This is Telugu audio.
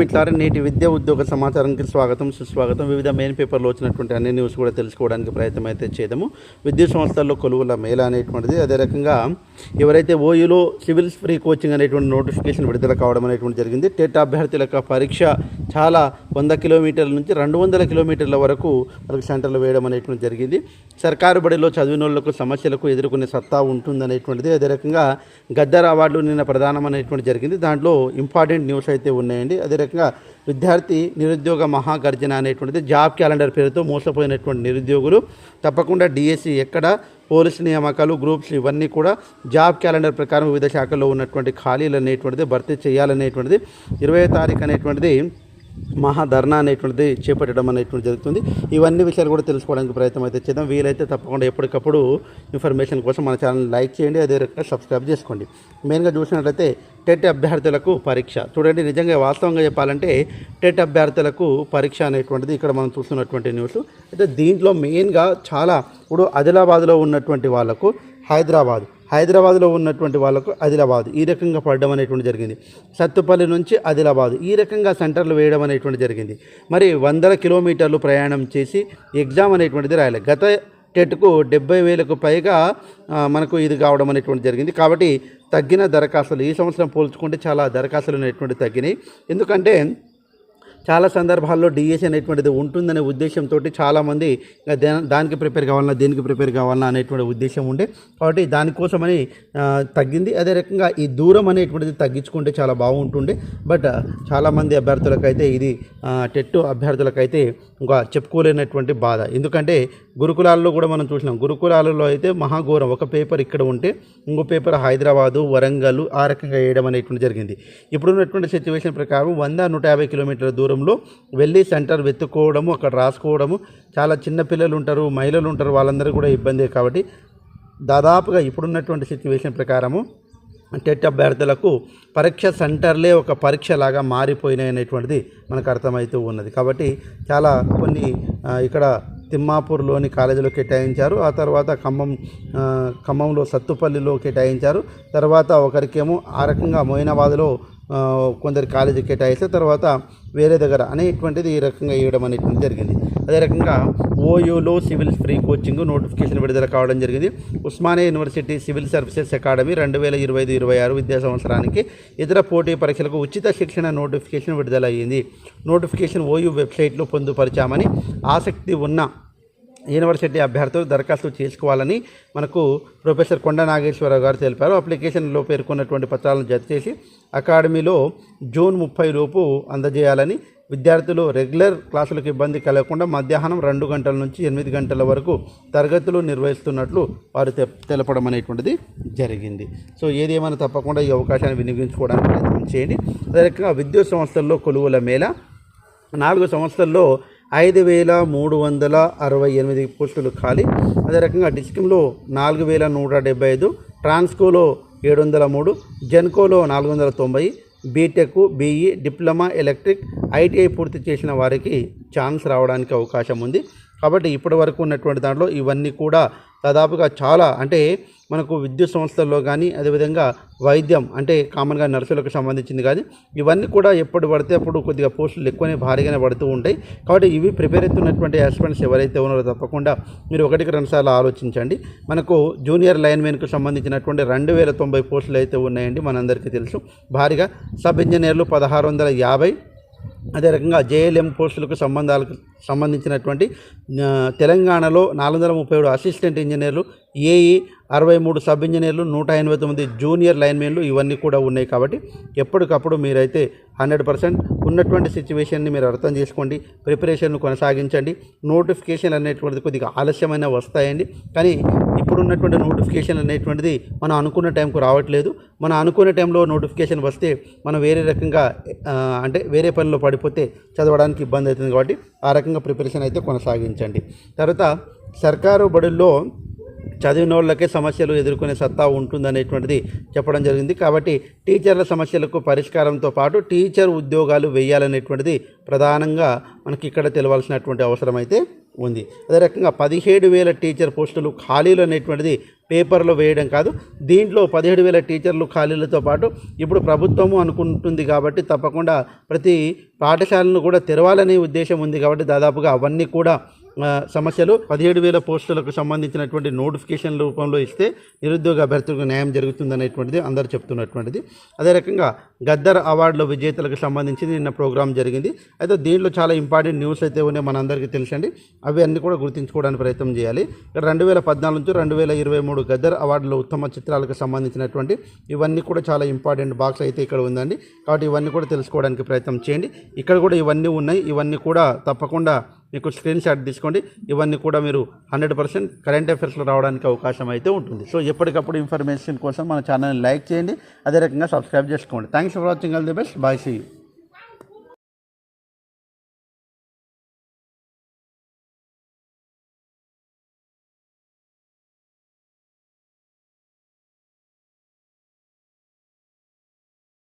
మిట్లారా నేటి విద్యా ఉద్యోగ సమాచారానికి స్వాగతం సుస్వాగతం. వివిధ మెయిన్ పేపర్లో వచ్చినటువంటి అన్ని న్యూస్ కూడా తెలుసుకోవడానికి ప్రయత్నం అయితే చేద్దాము. విద్యుత్ సంస్థల్లో కొలువుల మేళ అనేటువంటిది అదే రకంగా ఎవరైతే ఓయూలో సివిల్స్ ఫ్రీ కోచింగ్ అనేటువంటి నోటిఫికేషన్ విడుదల కావడం అనేటువంటి జరిగింది. టెట్ అభ్యర్థుల యొక్క పరీక్ష చాలా వంద కిలోమీటర్ల నుంచి రెండు వందల కిలోమీటర్ల వరకు వాళ్ళకి సెంటర్లు వేయడం అనేటువంటి జరిగింది. సర్కారు బడిలో చదివిన వాళ్ళకు సమస్యలకు ఎదుర్కొనే సత్తా ఉంటుందనేటువంటిది అదే రకంగా గద్దర్ అవార్డులు నిన్న ప్రధానం అనేటువంటి జరిగింది. దాంట్లో ఇంపార్టెంట్ న్యూస్ అయితే ఉన్నాయండి. అదే రకంగా విద్యార్థి నిరుద్యోగ మహాగర్జన అనేటువంటిది జాబ్ క్యాలెండర్ పేరుతో మోసపోయినటువంటి నిరుద్యోగులు. తప్పకుండా డిఎస్సి ఎక్కడ పోలీస్ నియామకాలు గ్రూప్స్ ఇవన్నీ కూడా జాబ్ క్యాలెండర్ ప్రకారం వివిధ శాఖల్లో ఉన్నటువంటి ఖాళీలు అనేటువంటిది భర్తీ చేయాలనేటువంటిది. ఇరవై తారీఖు అనేటువంటిది మహాధర్నా అనేటువంటిది చేపట్టడం అనేటువంటి జరుగుతుంది. ఇవన్నీ విషయాలు కూడా తెలుసుకోవడానికి ప్రయత్నం అయితే చేద్దాం. వీలైతే తప్పకుండా ఎప్పటికప్పుడు ఇన్ఫర్మేషన్ కోసం మన ఛానల్ లైక్ చేయండి అదే రకంగా సబ్స్క్రైబ్ చేసుకోండి. మెయిన్గా చూసినట్లయితే టెట్ అభ్యర్థులకు పరీక్ష. చూడండి నిజంగా వాస్తవంగా చెప్పాలంటే టెట్ అభ్యర్థులకు పరీక్ష అనేటువంటిది ఇక్కడ మనం చూస్తున్నటువంటి న్యూస్. అయితే దీంట్లో మెయిన్గా చాలా ఇప్పుడు ఆదిలాబాద్లో ఉన్నటువంటి వాళ్ళకు హైదరాబాద్ హైదరాబాద్లో ఉన్నటువంటి వాళ్ళకు ఆదిలాబాద్ ఈ రకంగా పడడం అనేటువంటి జరిగింది. సత్తుపల్లి నుంచి ఆదిలాబాద్ ఈ రకంగా సెంటర్లు వేయడం అనేటువంటి జరిగింది. మరి వందల కిలోమీటర్లు ప్రయాణం చేసి ఎగ్జామ్ అనేటువంటిది రాయాలి. గత టెట్కు డెబ్బై వేలకు పైగా మనకు ఇది కావడం అనేటువంటి జరిగింది. కాబట్టి తగ్గిన దరఖాస్తులు ఈ సంవత్సరం పోల్చుకుంటే చాలా దరఖాస్తులు అనేటువంటి తగ్గినాయి. ఎందుకంటే చాలా సందర్భాల్లో డిఎస్ అనేటువంటిది ఉంటుందనే ఉద్దేశంతో చాలామంది దానికి ప్రిపేర్ కావాలన్నా దీనికి ప్రిపేర్ కావాలన్నా అనేటువంటి ఉద్దేశం ఉండే. కాబట్టి దానికోసమని తగ్గింది. అదే రకంగా ఈ దూరం అనేటువంటిది తగ్గించుకుంటే చాలా బాగుంటుండే. బట్ చాలామంది అభ్యర్థులకైతే ఇది టెట్టు అభ్యర్థులకైతే ఇంకా చెప్పుకోలేనటువంటి బాధ. ఎందుకంటే గురుకులాల్లో కూడా మనం చూసినాం. గురుకులాలలో అయితే మహాఘోరం. ఒక పేపర్ ఇక్కడ ఉంటే ఇంకో పేపర్ హైదరాబాదు వరంగల్ ఆ రకంగా వేయడం అనేటువంటి జరిగింది. ఇప్పుడున్నటువంటి సిచ్యువేషన్ ప్రకారం వంద నూట యాభై కిలోమీటర్ల దూరం దూరంలో వెళ్ళి సెంటర్ వెతుక్కోవడము అక్కడ రాసుకోవడము. చాలా చిన్న పిల్లలు ఉంటారు మహిళలు ఉంటారు వాళ్ళందరూ కూడా ఇబ్బందే కాబట్టి దాదాపుగా ఇప్పుడున్నటువంటి సిచ్యువేషన్ ప్రకారము టెట్ అభ్యర్థులకు పరీక్ష సెంటర్లే ఒక పరీక్ష లాగా మారిపోయినాయి అనేటువంటిది మనకు అర్థమవుతూ ఉన్నది. కాబట్టి చాలా కొన్ని ఇక్కడ తిమ్మాపూర్లోని కాలేజీలో కేటాయించారు. ఆ తర్వాత ఖమ్మం ఖమ్మంలో సత్తుపల్లిలో కేటాయించారు. తర్వాత ఒకరికేమో ఆ రకంగా మొయినాబాద్లో కొందరి కాలేజీ కేటాయిస్తే తర్వాత వేరే దగ్గర అనేటువంటిది ఈ రకంగా ఇవ్వడం అనేటువంటి జరిగింది. అదే రకంగా ఓయూలో సివిల్ ఫ్రీ కోచింగ్ నోటిఫికేషన్ విడుదల కావడం జరిగింది. Osmania university civil services academy రెండు వేల ఇరవై ఐదు ఇరవై ఆరు విద్యా సంవత్సరానికి ఇతర పోటీ పరీక్షలకు ఉచిత శిక్షణ నోటిఫికేషన్ విడుదలయ్యింది. నోటిఫికేషన్ ఓయూ వెబ్సైట్లో పొందుపరిచామని ఆసక్తి ఉన్న యూనివర్సిటీ అభ్యర్థులు దరఖాస్తు చేసుకోవాలని మనకు ప్రొఫెసర్ కొండ నాగేశ్వరరావు గారు తెలిపారు. అప్లికేషన్లో పేర్కొన్నటువంటి పత్రాలను జత చేసి అకాడమీలో జూన్ ముప్పై లోపు అందజేయాలని విద్యార్థులు రెగ్యులర్ క్లాసులకు ఇబ్బంది కలగకుండా మధ్యాహ్నం రెండు గంటల నుంచి ఎనిమిది గంటల వరకు తరగతులు నిర్వహిస్తున్నట్లు వారు తె- తెలపడం అనేటువంటిది జరిగింది. సో ఏది ఏమైనా తప్పకుండా ఈ అవకాశాన్ని వినియోగించుకోవడానికి ప్రయత్నం చేయండి. అదే రకంగా విద్యుత్ సంస్థల్లో కొలువుల మేళ నాలుగు సంవత్సరాల్లో ఐదు వేల మూడు వందల అరవై ఎనిమిది పోస్టులు ఖాళీ. అదే రకంగా డిస్కిమ్లో నాలుగు వేల నూట డెబ్బై ఐదు ట్రాన్స్కోలో ఏడు వందల మూడు జెన్కోలో నాలుగు వందల తొంభై B Tech BE diploma electric ITI పూర్తి చేసిన వారికి ఛాన్స్ రావడానికి అవకాశం ఉంది. కాబట్టి ఇప్పటి వరకు ఉన్నటువంటి దాంట్లో ఇవన్నీ కూడా దాదాపుగా చాలా అంటే మనకు విద్యుత్ సంస్థల్లో కానీ అదేవిధంగా వైద్యం అంటే కామన్గా నర్సులకు సంబంధించింది కానీ ఇవన్నీ కూడా ఎప్పుడు పడితే అప్పుడు కొద్దిగా పోస్టులు ఎక్కువనే భారీగానే పడుతూ ఉంటాయి. కాబట్టి ఇవి ప్రిపేర్ అవుతున్నటువంటి అస్పెంట్స్ ఎవరైతే ఉన్నారో తప్పకుండా మీరు ఒకటికి రెండుసార్లు ఆలోచించండి. మనకు జూనియర్ లైన్మెన్కు సంబంధించినటువంటి రెండు వేల తొంభై పోస్టులు అయితే ఉన్నాయండి మనందరికీ తెలుసు. భారీగా సబ్ ఇంజనీర్లు పదహారు వందల యాభై అదే రకంగా జేఎల్ఎం పోస్టులకు సంబంధాలకు సంబంధించినటువంటి తెలంగాణలో నాలుగు వందల ముప్పై ఏడు అసిస్టెంట్ ఇంజనీర్లు ఏఈ అరవై మూడు సబ్ ఇంజనీర్లు నూట ఎనభై తొమ్మిది జూనియర్ లైన్మెన్లు ఇవన్నీ కూడా ఉన్నాయి కాబట్టి ఎప్పటికప్పుడు మీరైతే హండ్రెడ్ పర్సెంట్ ఉన్నటువంటి సిచ్యువేషన్ని మీరు అర్థం చేసుకోండి ప్రిపరేషన్ను కొనసాగించండి నోటిఫికేషన్ అనేటువంటిది కొద్దిగా ఆలస్యమైన వస్తాయండి. కానీ ఇప్పుడున్నటువంటి నోటిఫికేషన్ అనేటువంటిది మనం అనుకున్న టైంకు రావట్లేదు. మనం అనుకున్న టైంలో నోటిఫికేషన్ వస్తే మనం వేరే రకంగా అంటే వేరే పనిలో పడిపోతే చదవడానికి ఇబ్బంది అవుతుంది కాబట్టి ఆ రకంగా ప్రిపరేషన్ అయితే కొనసాగించండి. తర్వాత సర్కారు బడుల్లో చదివిన వాళ్ళకే సమస్యలు ఎదుర్కొనే సత్తా ఉంటుందనేటువంటిది చెప్పడం జరిగింది. కాబట్టి టీచర్ల సమస్యలకు పరిష్కారంతో పాటు టీచర్ ఉద్యోగాలు వేయాలనేటువంటిది ప్రధానంగా మనకి ఇక్కడ తెలవాల్సినటువంటి అవసరం అయితే ఉంది. అదే రకంగా పదిహేడు వేల టీచర్ పోస్టులు ఖాళీలు అనేటువంటిది పేపర్లో వేయడం కాదు దీంట్లో పదిహేడు వేల టీచర్లు ఖాళీలతో పాటు ఇప్పుడు ప్రభుత్వము అనుకుంటుంది కాబట్టి తప్పకుండా ప్రతి పాఠశాలను కూడా తెరవాలనే ఉద్దేశం ఉంది కాబట్టి దాదాపుగా అవన్నీ కూడా సమస్యలు పదిహేడు వేల పోస్టులకు సంబంధించినటువంటి నోటిఫికేషన్ రూపంలో ఇస్తే నిరుద్యోగ అభ్యర్థులకు న్యాయం జరుగుతుందనేటువంటిది అందరూ చెప్తున్నటువంటిది. అదే రకంగా గద్దర్ అవార్డుల విజేతలకు సంబంధించి నిన్న ప్రోగ్రాం జరిగింది. అయితే దీంట్లో చాలా ఇంపార్టెంట్ న్యూస్ అయితే ఉన్నాయి మనందరికీ తెలుసండి. అవి అన్నీ కూడా గుర్తుంచుకోవడానికి ప్రయత్నం చేయాలి. ఇక్కడ రెండు వేల పద్నాలుగు నుంచి రెండు వేల ఇరవై మూడు గద్దర్ అవార్డుల ఉత్తమ చిత్రాలకు సంబంధించినటువంటి ఇవన్నీ కూడా చాలా ఇంపార్టెంట్ బాక్స్ అయితే ఇక్కడ ఉందండి. కాబట్టి ఇవన్నీ కూడా తెలుసుకోవడానికి ప్రయత్నం చేయండి. ఇక్కడ కూడా ఇవన్నీ ఉన్నాయి. ఇవన్నీ కూడా తప్పకుండా మీకు స్క్రీన్ షాట్ తీసుకోండి. ఇవన్నీ కూడా మీరు హండ్రెడ్ పర్సెంట్ కరెంట్ అఫైర్స్లో రావడానికి అవకాశం అయితే ఉంటుంది. సో ఎప్పటికప్పుడు ఇన్ఫర్మేషన్ కోసం మన ఛానల్ని లైక్ చేయండి. అదే రకంగా సబ్స్క్రైబ్ చేసుకోండి. Thanks for watching all the best bye see you